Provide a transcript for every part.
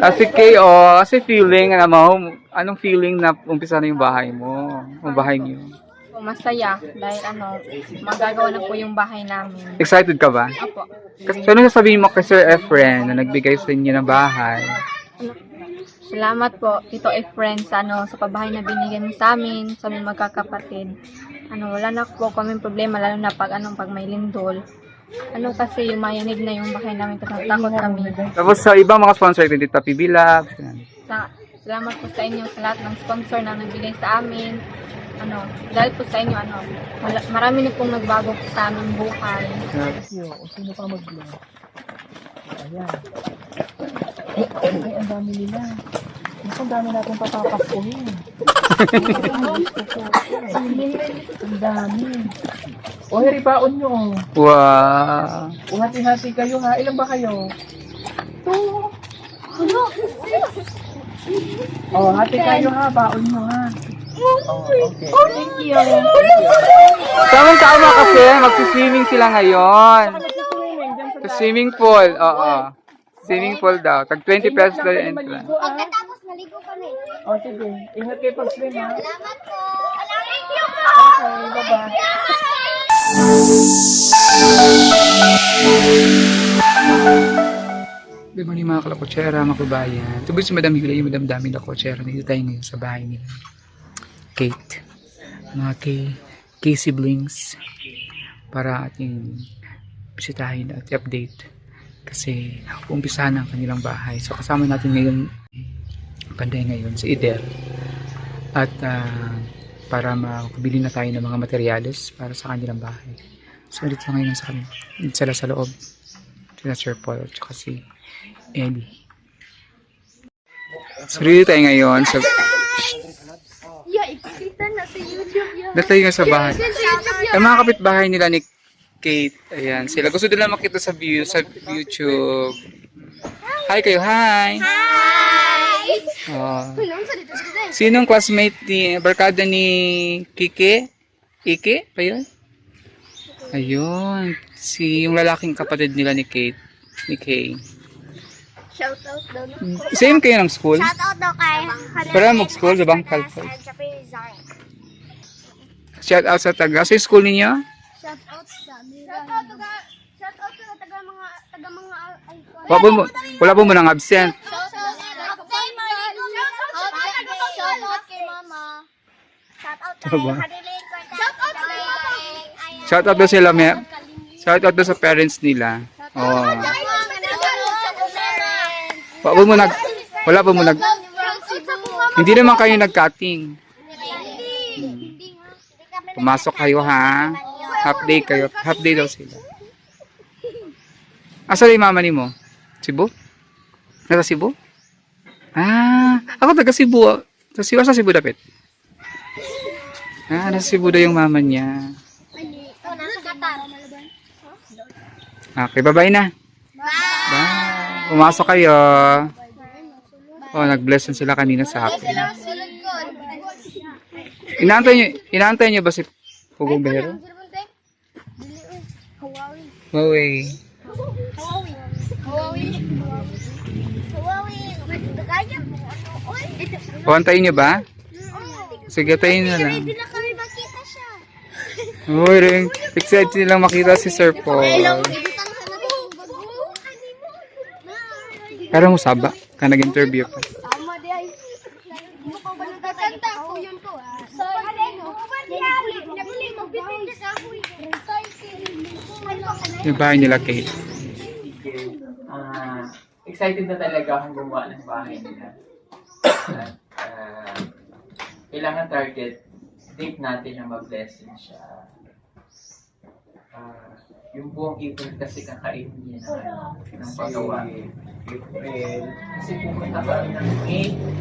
Kasi kay, oh, kasi feeling, ano mo, anong feeling na umpisa na yung bahay mo? Yung bahay niyo. Po, masaya dahil ano, magagawa na po yung bahay namin. Excited ka ba? Opo. Kasi so, ano sasabihin mo kay Sir Efren na nagbigay sa inyo ng bahay? Salamat po, Tito Efren, sa, ano, sa pabahay na binigay mo sa amin, sa aming magkakapatid. Ano, wala na po kami problema, lalo na pag, anong, pag may lindol. Ano kasi yung mayanig na yung bahay namin kasi takot kami. Tapos sa ibang mga sponsor, din Tita PB Labs, yan. Sa, salamat po sa inyo sa lahat ng sponsor na nagbigay sa amin. Ano, dahil po sa inyo, ano, marami na pong nagbago po sa aming buhay. Sino pa mag-vlog? Ayan. Ay, ang dami nila. Mas ang dami natin papapaskuhin. ang dami. O, heri baon nyo. Wow. O, hati-hati kayo ha. Ilan ba kayo? Two. O, hati kayo ha. Baon nyo ha. Oh, okay. Thank you. Tamang tama kasi, magsiswimming sila ngayon. Sa swimming pool, oo. Swimming pool daw. Tag 20 pesos daw yung entrance. Maligo, kami. O, sige. Ingat kayo pag-swim ha. Salamat po. Thank you po. Okay, bye-bye. Good morning mga kalakotsera, mga kabayan. Tubos si Madam yung Madam Dami Lakotsera. Nandito tayo ngayon sa bahay nila. Kate. Mga K, K siblings. Para ating bisitahin at update. Kasi umpisa na ang kanilang bahay. So kasama natin ngayon, panday ngayon, si Idel. At ah, para makabili na tayo ng mga materyales para sa kanilang bahay. So dito ngayon sa kanila. Sila sa loob. Sila Sir Paul at saka si Ellie. So dito tayo ngayon sa Yeah, ipakita na sa YouTube yan. dito tayo sa bahay. Sa Ang mga kapitbahay nila ni Kate, ayan, sila gusto nila makita sa view sa YouTube. Hi kayo, hi. Hi! Oh. Sinong classmate ni barkada ni Kike? Ike pa yun? Ayun, si yung lalaking kapatid nila ni Kate, ni Kay. Shoutout daw no? Same kayo ng school? Shoutout daw kay Para mag-school sa Bangkal Sa Falls. Japanese Zara. Shout out sa taga. Sa school ninyo? Shoutout sa Shoutout taga Shoutout sa taga mga taga mga ay Wala po mo, wala po mo nang absent. Shoutout Update Maligo. Shoutout kay mama. Shoutout kay Aba. Hadiling Shoutout sa mama. Shout out daw sila, may, shout out daw sa parents nila. Oh. Wala po mo nag, wala po mo nag, hindi naman kayo nag-cutting. Pumasok kayo ha. Half day kayo. Half day daw sila. Asa yung mama ni mo? Cebu? Nasa Cebu? Ah, ako taga Cebu. ah. Sa Cebu, sa Cebu dapit. Ah, nasa Cebu daw yung mama niya. Okay, bye-bye na. Bye. Pumasok kayo. Oh, nag-bless na sila kanina sa happy. Inaantay niyo, inaantay niyo ba si Pugong Behero? Huawei. O, antayin niyo ba? Sige, tayin na lang. Hindi na kami makita siya. Uy, rin. Excited silang makita si Sir Paul. Pero mo saba, ka nag-interview pa. Sama di ay. Nagtatanta ko yun ko ah. So, ano? Yung bahay nila, Kate. Ah, excited na talaga akong gumawa ng bahay nila. At, ah, kailangan target date natin na ma-blessing siya. Ah, yung buong April kasi kakain niya ng, ano, ng paggawa. April. Kasi pupunta kami ng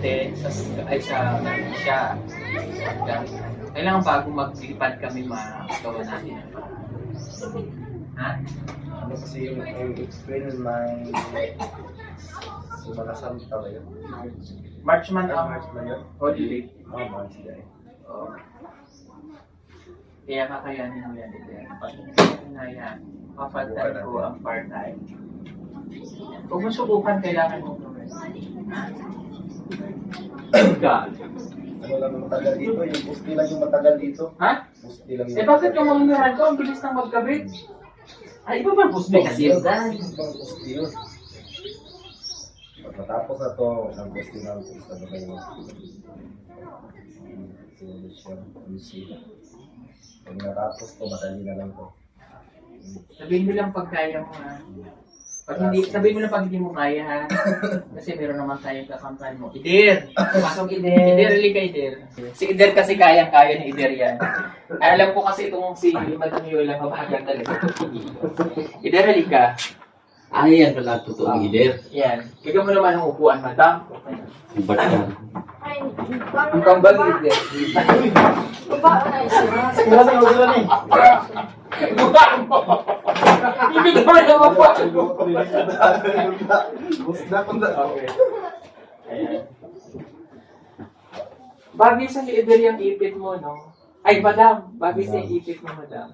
8, 10 sa, ay sa Malaysia. Ah, kailangan bago maglipad kami magawa natin. Ha? Ano kasi yung yung April, may Semana Santa ba yun? March man ang March ba yun? holiday. Oh, March day. Oo. Kaya kakayanin mo yan ito. Pag kinaya, kapag ko ang part-time. Kung mo subukan, kailangan mo gawin. Ano lang matagal dito? Yung pusti lang yung matagal dito. Ha? Pusti lang yung Eh bakit yung mga ko, ang bilis nang magkabit? Ay, iba ba gusto kasi yun? Ibang pusti yun. Matapos na to, ang pusti na ang pusti na ba yun? Siguro siya, Lucy. Pag natapos to, madali na lang to. Sabihin mo lang pag kaya mo ha. Pag hindi, sabihin mo lang pag hindi mo kaya ha. Kasi meron naman tayong kakampan mo. Idir! Pasok Idir! Idir, halika Idir. Si Idir kasi kayang-kaya ni Idir yan. Alam ko kasi itong si Madam Yola, mabagal talaga. Idir, halika. Ay, yan pala totoong leader. Yan. Bigyan mo naman ng upuan, Madam. Ba't yan? Ang kambal ni Ider. Ibig mo naman po. Pusti na kung Okay. Ayan. Bagay sa leader yung ipit mo, no? Ay, madam. Bagay sa ipit mo, madam.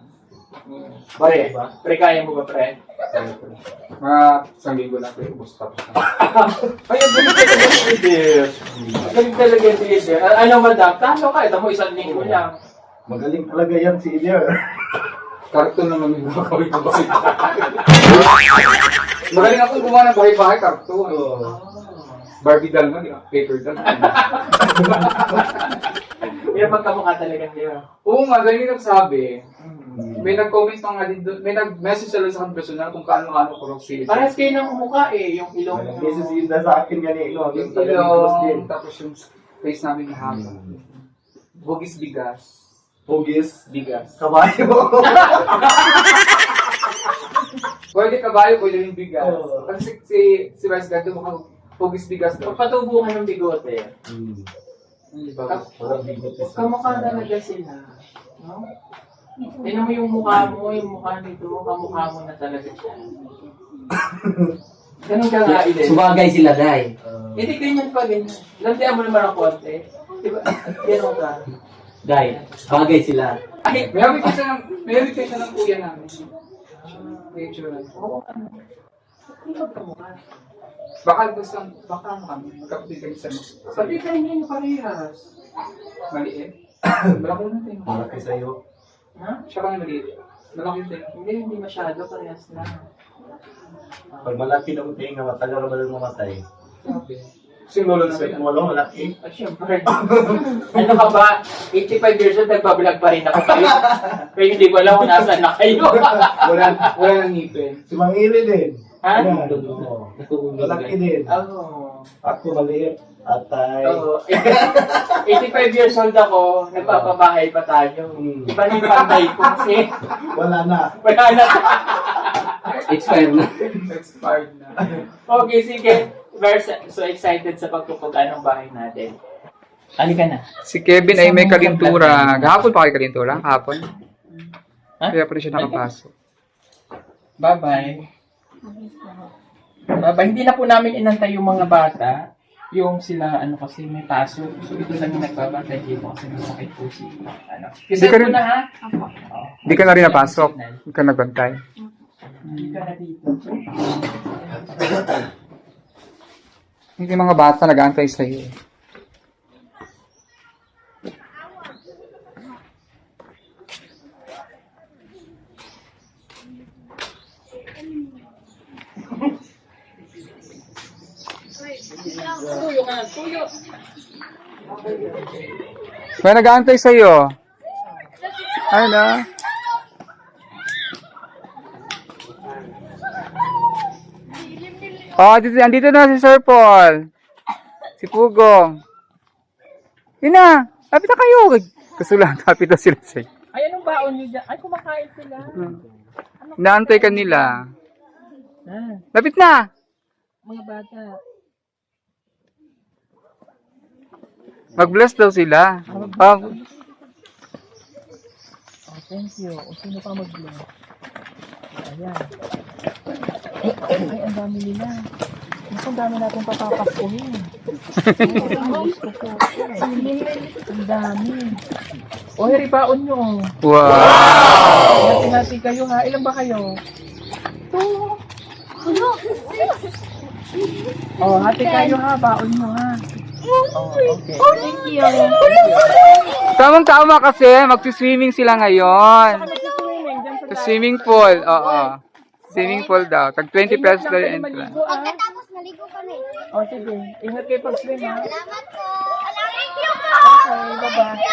Hmm. Pre, pre, kaya mo ba, pre? Mga isang linggo lang pero ubos tapos na. Ay, ang galing talaga si. Ang galing talaga si leader. A- Ano, madam? Talo ka. Ito mo isang linggo lang. Magaling talaga yan si Ilir. Karton naman yung mga kawin ng bahay. Magaling ako gumawa ng bahay-bahay, karton. Barbie doll man, paper doll. Yan magkamukha talaga niya. Oo nga, ganyan yung nagsabi. May nag-comment pa nga din doon, may nag-message sila sa akin personal kung kaano-ano ko raw si Parehas kayo ng mukha eh. Yung ilong. This is Ida sa akin gani, no? Yung Yung ilong, tapos yung face namin na haba. Bugis bigas. Pugis. Bigas. Kabayo. Pwede kabayo, pwede rin bigas. Kasi si, si, si Vice Gando mukhang bugis bigas daw. Pagpatubo ka ng bigote. Hmm. Kamukha talaga sila. No? Tingnan mo yung mukha mo, yung mukha nito, kamukha mo na talaga siya. Ganun ka nga, Iden. Sumagay sila, Day. Hindi ganyan pa, ganyan. Lantian mo naman ang konti. Diba? Ganun ka. Day, bagay sila. Ay, May hawig kasi ng, may hawig kasi ng kuya namin. Picture. oo, ano. Hindi ka kamukha. Baka gusto, baka kami, magkapatid kami sa Sabi ka hindi nyo parehas. maliit. Malaki na tayo. Malaki sa'yo. Ha? Siya kami maliit. Malaki tayo. Hindi, hindi masyado parehas lang. Pag malaki na uting na matagal na ba mamatay? Sabi. Kasi yung lolo Sa namin. mo lang, malaki. At syempre, ano ka ba? 85 years old, nagbablog pa rin ako kayo. Pero hindi ko alam kung nasaan na kayo. Wala, wala nang ngipin. Si Mangili din. Ha? Oo. Malaki din. Oo. Ako maliit. Atay. Oo. 85 years old ako, nagpapabahay pa tayo. Hmm. Iba na yung pantay ko kasi Wala na. wala na. Expired na. Expired na. Okay, sige. We're so- so excited sa pagpupunta ng bahay natin. Halika na. Si Kevin ay may kalintura. Gahapon pa kay kalintura? Kahapon? Ha? Kaya pa rin siya nakapasok. Bye-bye. Bye-bye. Hindi na po namin inantay yung mga bata. Yung sila, ano kasi may paso. So ito lang yung nagbabantay dito kasi masakit po si, ano. Kasi ka po rin- na ha? Apo. Oo. Hindi ka na rin napasok. Hindi ka nagbantay. Hindi ka na dito. Hindi mga bata nag-aantay sa iyo. Tuyo ka na, tuyo. May nag-aantay sa iyo. Ano? Oh, dito, andito na si Sir Paul. Si Pugong. Yun na. Lapit na kayo. Kasulang, lapit na sila sa iyo. Ay, anong baon nyo dyan? Ay, kumakain sila. Inaantay ka nila. Ah, Lapit na. mga bata. Mag-bless daw sila. Oh, Oh, thank you. O sino pa mag-bless? Ayan. Ay, ang dami nila. Mas ang dami natin papapasuhin. ang dami. O, heri baon nyo. wow. Hati-hati kayo ha. Ilan ba kayo? Oh, hati kayo ha. Baon mo ha. Oh, okay. Thank you. Tamang tama kasi, magsiswimming sila ngayon. Sa swimming pool, oo. Swimming pool daw. Tag 20 pesos daw yung entrance. Pagkatapos maligo kami. Oh, sige. Ingat kayo pag-swim ha. Salamat po. Thank you po. Okay, bye-bye.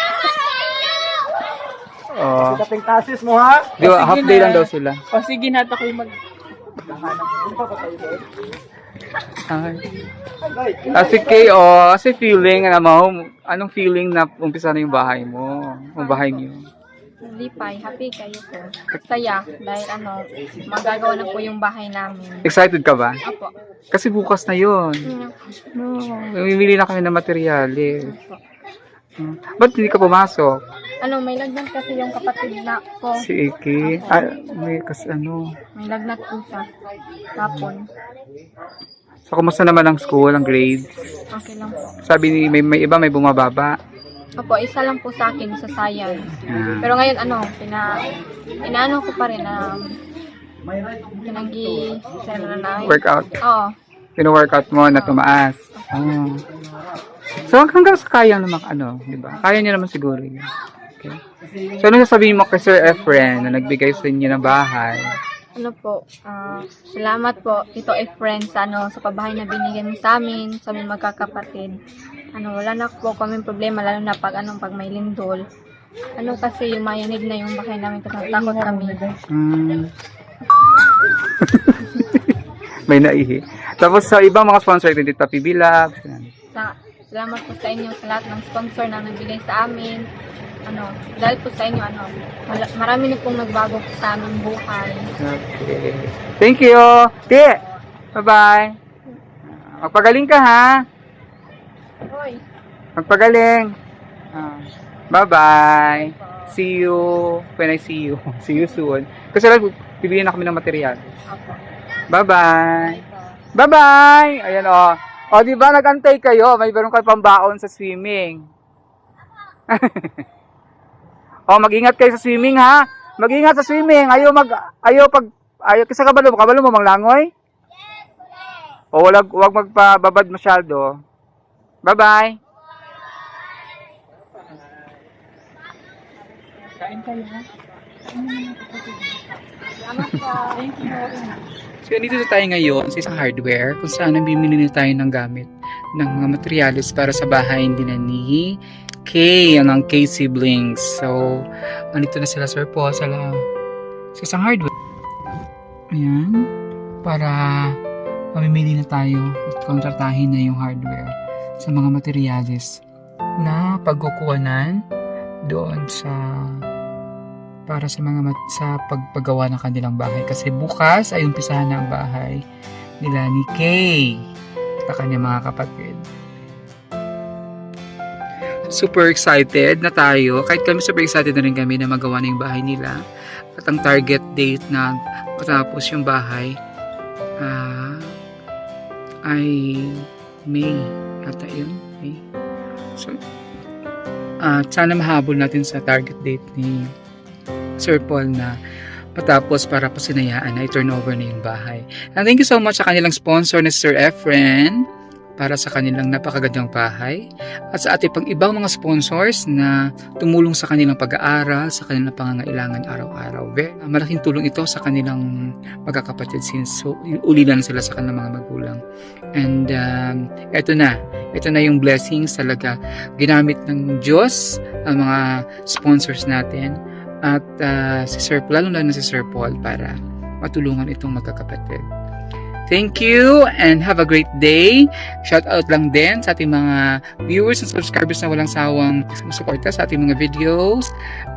Oh. Dating tasis mo ha? Di ba, half day lang daw sila. O sige, nata ko'y mag... Ay. Kasi kay, oh, kasi feeling, ano mo, anong feeling na umpisa na yung bahay mo? Yung bahay niyo. Lipay, happy kayo po. Saya, dahil ano, magagawa na po yung bahay namin. Excited ka ba? Opo. Kasi bukas na yun. No, mamimili na kami ng materials. Hmm. Ba't hindi ka pumasok? Ano, may lagnat kasi yung kapatid na ko. Si Iki? Ah, may kasi ano. May lagnat po siya. Tapon. So, kumusta naman ang school, ang grades? Okay lang po. Sabi ni, may, may iba may bumababa. Opo, isa lang po sa akin sa science. Ah. Pero ngayon ano, pina, inaano ko pa rin na pinagi, na na. Workout. Oo. Pino-workout mo na tumaas. Oh. So, hanggang sa kaya naman, ano, di ba? Kaya niya naman siguro yun. Okay. So, ano sasabihin mo kay Sir Efren na nagbigay sa inyo ng bahay? Ano po, ah, salamat po, Tito Efren, sa, ano, sa pabahay na binigyan mo sa amin, sa aming magkakapatid. Ano, wala na po kami problema, lalo na pag, anong, pag may lindol. Ano kasi, yung mayanig na yung bahay namin, kasi takot kami. Hmm. may naihi. Tapos sa ibang mga sponsor, hindi Tita PB Labs. Sa, salamat po sa inyo, sa lahat ng sponsor na nagbigay sa amin. Ano, dahil po sa inyo, ano, marami na pong nagbago po sa aming buhay. Okay. Thank you. Ti. Bye-bye. Magpagaling ka ha. Hoy! Magpagaling. Ah, bye-bye. See you when I see you. See you soon. Kasi lang, bibigyan na kami ng material. Opo. Bye-bye. Bye-bye. Ayan o. O, di ba nagantay kayo? May meron kayo pambaon sa swimming. o, mag-ingat kayo sa swimming ha. Mag-ingat sa swimming. Ayaw mag, ayaw pag, ayaw, kasi kabalo mo, kabalo mo, manglangoy? O, wag, wag magpababad masyado. Bye-bye. So, dito tayo ngayon sa isang hardware kung saan bimili na tayo ng gamit ng mga materials para sa bahay din na ni Kay, ang ang Kay siblings. So, andito na sila Sir Paul sa, la- sa isang hardware. Ayan. Para mamimili na tayo at kontratahin na yung hardware sa mga materials na pagkukuhanan doon sa para sa mga mat- sa pagpagawa ng kanilang bahay kasi bukas ay umpisahan na ang bahay nila ni Kay at ang kanyang mga kapatid. Super excited na tayo. Kahit kami super excited na rin kami na magawa na bahay nila. At ang target date na matapos yung bahay ah, ay May. Yata yun. May. So, ah, sana mahabol natin sa target date ni Sir Paul na patapos para pasinayaan na i-turn over na yung bahay. And thank you so much sa kanilang sponsor na Sir Efren para sa kanilang napakagandang bahay at sa ating pang ibang mga sponsors na tumulong sa kanilang pag-aaral, sa kanilang pangangailangan araw-araw. Malaking tulong ito sa kanilang magkakapatid since so, ulilan sila sa kanilang mga magulang. And um, eto na, ito na yung blessings talaga ginamit ng Diyos ang mga sponsors natin at ah, si Sir lalo na si Sir Paul para matulungan itong magkakapatid. Thank you and have a great day. Shout out lang din sa ating mga viewers and subscribers na walang sawang suporta sa ating mga videos.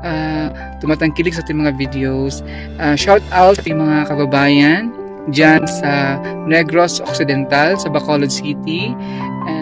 ah, tumatangkilik sa ating mga videos. Ah, shout out sa ating mga kababayan dyan sa Negros Occidental, sa Bacolod City. And